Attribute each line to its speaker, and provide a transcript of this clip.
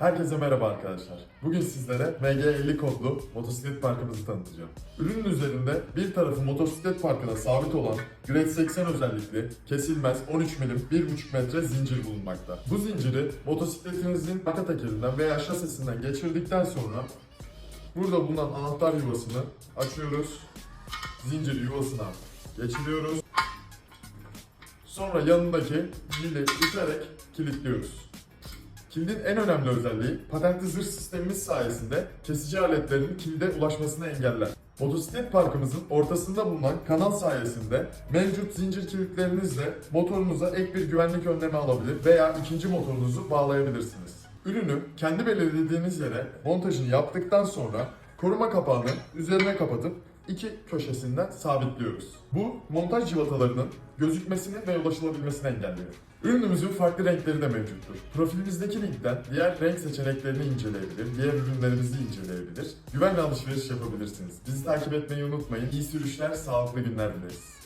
Speaker 1: Herkese merhaba arkadaşlar. Bugün sizlere MG50 kodlu motosiklet parkımızı tanıtacağım. Ürünün üzerinde bir tarafı motosiklet parkına sabit olan Grade 80 özellikli, kesilmez 13 milim 1,5 metre zincir bulunmakta. Bu zinciri motosikletinizin arka tekerinden veya şasisinden geçirdikten sonra burada bulunan anahtar yuvasını açıyoruz. Zinciri yuvasına geçiriyoruz. Sonra yanındaki zili iterek kilitliyoruz. Kilidin en önemli özelliği patentli zırh sistemimiz sayesinde kesici aletlerin kilide ulaşmasını engeller. Motosiklet parkımızın ortasında bulunan kanal sayesinde mevcut zincir kilitlerinizle motorunuza ek bir güvenlik önlemi alabilir veya ikinci motorunuzu bağlayabilirsiniz. Ürünü kendi belirlediğiniz yere montajını yaptıktan sonra koruma kapağını üzerine kapatıp iki köşesinden sabitliyoruz. Bu montaj civatalarının gözükmesini ve ulaşılabilmesini engelliyor. Ürünümüzün farklı renkleri de mevcuttur. Profilimizdeki linkten diğer renk seçeneklerini inceleyebilir, diğer ürünlerimizi inceleyebilir, güvenle alışveriş yapabilirsiniz. Bizi takip etmeyi unutmayın. İyi sürüşler, sağlıklı günler dileriz.